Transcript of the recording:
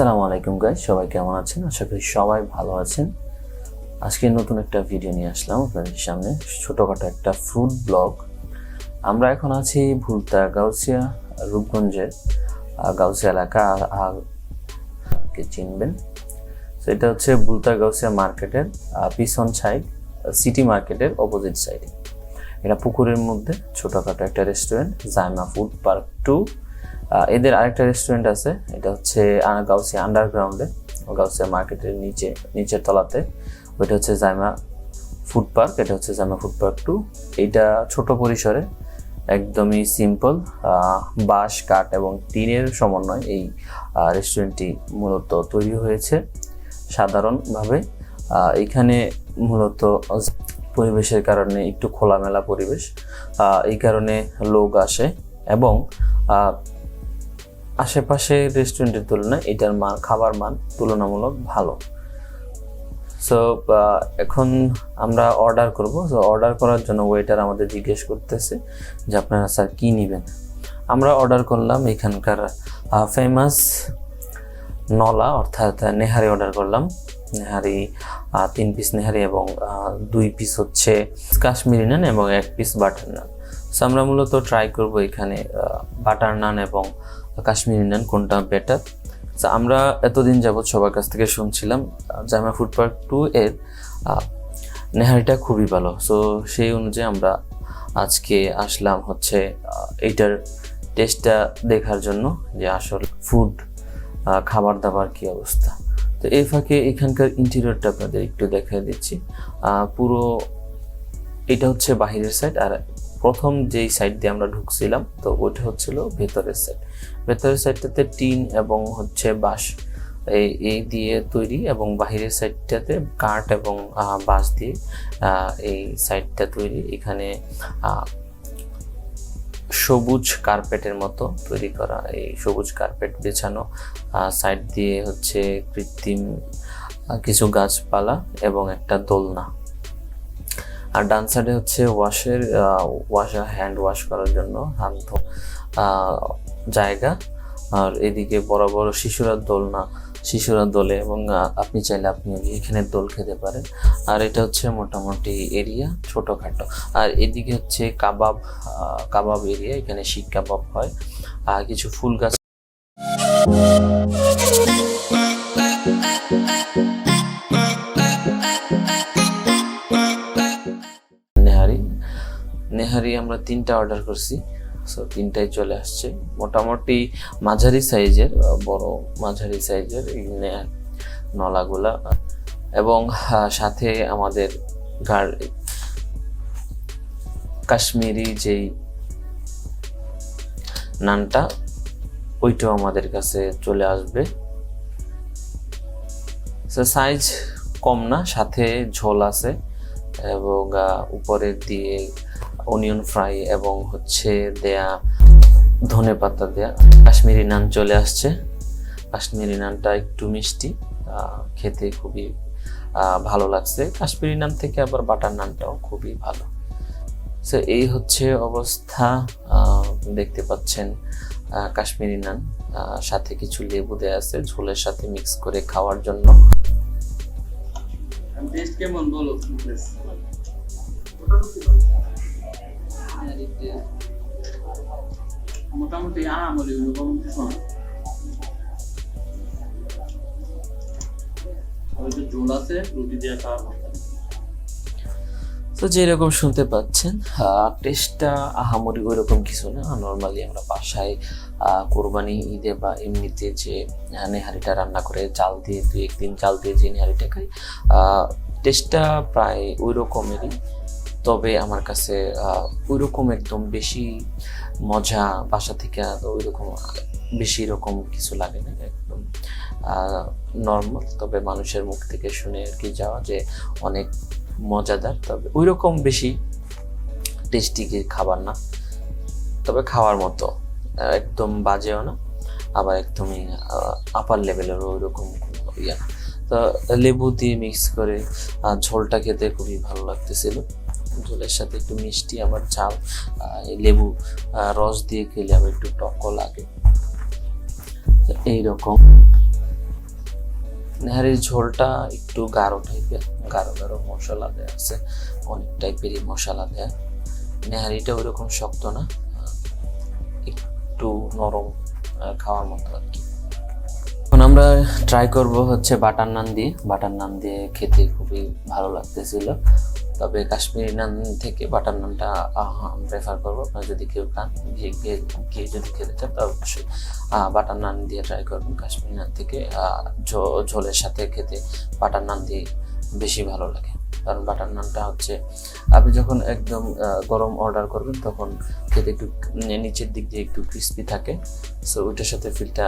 আসসালামু আলাইকুম গাইজ সবাই কেমন আছেন? আশা করি সবাই ভালো আছেন। আজকে নতুন একটা ভিডিও নিয়ে আসলাম আপনাদের সামনে, ছোটোখাটো একটা ফুড ব্লগ আমরা এখন আছি ভুলতা গাউসিয়া, রূপগঞ্জের গাউসিয়া এলাকা কে চিনবেন। তো এটা হচ্ছে ভুলতা গাউসিয়া মার্কেটের পিছন সাইড সিটি মার্কেটের অপোজিট সাইডে এটা পুকুরের মধ্যে, ছোটোখাটো একটা restaurant Zaima food park two এদের আরেকটা রেস্টুরেন্ট আছে। এটা হচ্ছে গাউসিয়া আন্ডারগ্রাউন্ডে গাউসিয়া মার্কেটের নিচে, নিচের তলাতে। ওইটা হচ্ছে জাইমা ফুড পার্ক, এটা হচ্ছে জাইমা ফুড পার্ক টু। এইটা ছোট পরিসরে, একদমই সিম্পল বাঁশ, কাঠ এবং টিনের সমন্বয় এই রেস্টুরেন্টটি মূলত তৈরি হয়েছে সাধারণভাবে। এখানে মূলত পরিবেশের কারণে একটু খোলামেলা পরিবেশ এই কারণে লোক আসে এবং আশেপাশে রেস্টুরেন্টের তুলনায় এটার মান, খাবার মান তুলনামূলক ভালো। সো এখন আমরা অর্ডার করব। সো অর্ডার করার জন্য ওয়েটার আমাদের জিজ্ঞেস করতেছে যে, আপনারা স্যার কী নেবেন? আমরা অর্ডার করলাম এখানকার ফেমাস নলা, অর্থাৎ নেহারি অর্ডার করলাম। নেহারি তিন পিস নেহারি এবং দুই পিস হচ্ছে কাশ্মীরি নান এবং এক পিস বাটার নান। সো আমরা মূলত ট্রাই করব এখানে বাটার নান এবং কাশ্মীরি নান, কোনটা বেটার তো আমরা এতদিন যাবৎ সবার কাছ থেকে শুনছিলাম জামা ফুড পার্ক টু এর নেহারিটা খুবই ভালো। সো সেই অনুযায়ী আমরা আজকে আসলাম হচ্ছে এইটার টেস্টটা দেখার জন্য, যে আসল ফুড খাবার দাবার কি অবস্থা। তো এই ফাঁকে এখানকার ইন্টেরিয়রটা আপনাদের একটু দেখাই দিচ্ছি। পুরো এটা হচ্ছে বাহিরের সাইড আর প্রথম যেই সাইড দিয়ে আমরা ঢুকছিলাম, তো ওইটা হচ্ছিল ভেতরের সাইড ভেতরের সাইডটাতে টিন এবং হচ্ছে বাঁশ। এই দিয়ে তৈরি এবং বাহিরের সাইডটাতে কাঠ এবং বাঁশ দিয়ে এই সাইডটা তৈরি। এখানে সবুজ কার্পেটের মতো তৈরি করা, এই সবুজ কার্পেট বেছানো সাইড দিয়ে হচ্ছে কৃত্রিম কিছু গাছপালা এবং একটা দোলনা। আর ডান সাইডে হচ্ছে ওয়াশের ওয়াশ, হ্যান্ড ওয়াশ করার জন্য হাত জায়গা। আর এদিকে বড় বড় শিশুরা দোলনা শিশুরা দোলে এবং আপনি চাইলে আপনি এখানে দোল খেতে পারেন। আর এটা হচ্ছে মোটামুটি এরিয়া ছোটোখাটো। আর এদিকে হচ্ছে কাবাব কাবাব এরিয়া, এখানে শিক কাবাব হয়। আর কিছু ফুল গাছ নেহারি। নেহারি আমরা তিনটা অর্ডার করছি। সো তিনটাই চলে আসছে। মোটামুটি মাঝারি সাইজের বড় মাঝারি সাইজের নলাগুলা। এবং সাথে আমাদের কাশ্মীরি যেই নানটা, ওইটাও আমাদের কাছে চলে আসবে। সাইজ কম না, সাথে ঝোল আছে। এবং উপরের দিয়ে অনিয়ন ফ্রাই এবং হচ্ছে দেয়া ধনে পাতা দেয়া। কাশ্মীরি নান চলে আসছে। কাশ্মীরি নানটা একটু মিষ্টি খেতে খুবই ভালো লাগছে। কাশ্মীরি নান থেকে আবার বাটার নানটাও খুবই ভালো। সো এই হচ্ছে অবস্থা দেখতে পাচ্ছেন কাশ্মীরি নান। সাথে কিছু লেবু দেয়া আছে, ঝোলের সাথে মিক্স করে খাওয়ার জন্য। কেমন বলো? মোটামুটি তো যেরকম শুনতে পাচ্ছেন টেস্টটা আহামরি ওইরকম কিছু না। নর্মালি আমরা বাসায় কোরবানি ঈদে বা এমনিতে যে নেহারিটা রান্না করে চাল দিয়ে দুই একদিন চাল দিয়ে যে নেহারিটা খাই টেস্টটা প্রায় ওই রকমেরই। তবে আমার কাছে ওই রকম একদম বেশি মজা বাসা থেকে ওই রকম বেশি রকম কিছু লাগে না, একদম নর্মাল তবে মানুষের মুখ থেকে শুনে আর কি যাওয়া যে অনেক মজাদার, তবে ওই রকম বেশি টেস্টি খাবার না। তবে খাওয়ার মতো একদম বাজেও না, আবার একদমই আপার লেভেলেরও ওই রকম ইয়ে তো লেবু দিয়ে মিক্স করে ঝোলটা খেতে খুবই ভালো লাগতেছিল। ঝোলের সাথে একটু মিষ্টি, আবার ঝাল লেবু রস দিয়ে খেলে আবার একটু টকও লাগে। এইরকম। নেহারির ঝোলটা একটু গাঢ় টাইপের গাঢ় গাঢ় মশলা দেওয়া আছে, অনেক টাইপেরই মশলা দেয়া। নেহারিটা ওইরকম শক্ত না একটু নরম খাওয়ার মতো আর কি। এখন আমরা ট্রাই করব হচ্ছে বাটার নান দিয়ে। বাটার নান দিয়ে খেতে খুবই ভালো লাগতেছিল। তবে কাশ্মীরি নান থেকে বাটার নানটা প্রেফার করব। আপনারা যদি কেউ খান গিয়ে ঘি ঘি যদি খেতে চান, তাহলে অবশ্যই বাটার নান দিয়ে ট্রাই করবেন। কাশ্মীরি নান থেকে ঝোলের সাথে খেতে বাটার নান দিয়ে বেশি ভালো লাগে। কারণ বাটার নানটা হচ্ছে, আপনি যখন একদম গরম অর্ডার করবেন, তখন খেতে একটু, নিচের দিক দিয়ে একটু ক্রিস্পি থাকে। সো ওইটার সাথে ফিলটা